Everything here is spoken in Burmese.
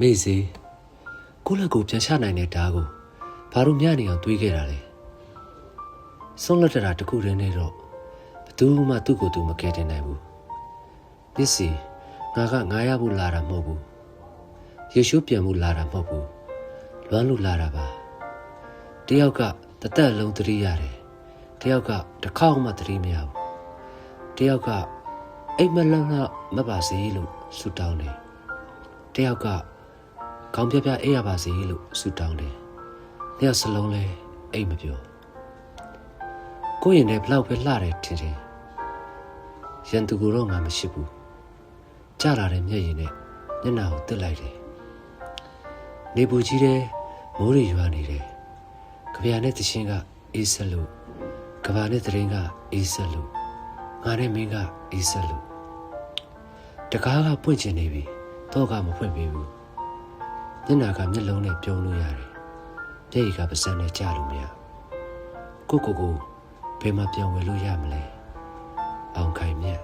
မေ့စေကိုယ့်လက်ကိုပြန်ချနိုင်တဲ့ဓာတ်ကိုဘာလို့မျှနေအောင်တွေးခဲ့တာလဲဆုံးလက်တရာတစ်ခုတည်းနဲ့တော့ဘယ်သူမှသူ့ကိုယ်သူမကယ်တင်နိုင်ဘူးပစ္စည်းငါကငါရဖို့လာတာမဟုတ်ဘူးယေရှုပြန်ဖို့လာတာမဟုတ်ဘူးလွမ်းလို့လာတာပါတယောက်ကတသက်လုံးသတိရတယ်တယောက်ကတစ်ခေါက်မှသတိမရဘူးတယောက်ကအိမ်မက်လောက်လောက်မပါစေလို့ဆုတောင်းတယ်တယောက်က ခေါင်းပြပြအေးရပါစေလို့ဆုတောင်းတယ်နှစ်ယောက်စလုံးလဲအိမ်မပြောကိုယ့်ရင်ထဲဘလောက်ပဲလှတယ်ထင်တယ်ရန်သူကတော့ငါမရှိဘူးကြလာတဲ့မျက်ရည်နဲ့မျက်နှာကိုတစ်လိုက်တယ်နေပူကြီးတဲ့မိုးတွေရွာနေတယ်ကြပြာနဲ့တချင်းကအေးဆက်လို့ကဘာနဲ့တရင်ကအေးဆက်လို့ငါနဲ့မင်းကအေးဆက်လို့တကားကပွင့်ချင်နေပြီတော့ကမဖွင့်ပေးဘူး မျက်နှာကမျက်လုံးနဲ့ပြုံးလို့ရတယ်။လက်ရည်ကပါးစပ်နဲ့ကြလို့မရ။ကိုကိုကိုဘယ်မှာပြန်ဝင်လို့ရမလဲ။အောင်ခိုင်မြတ်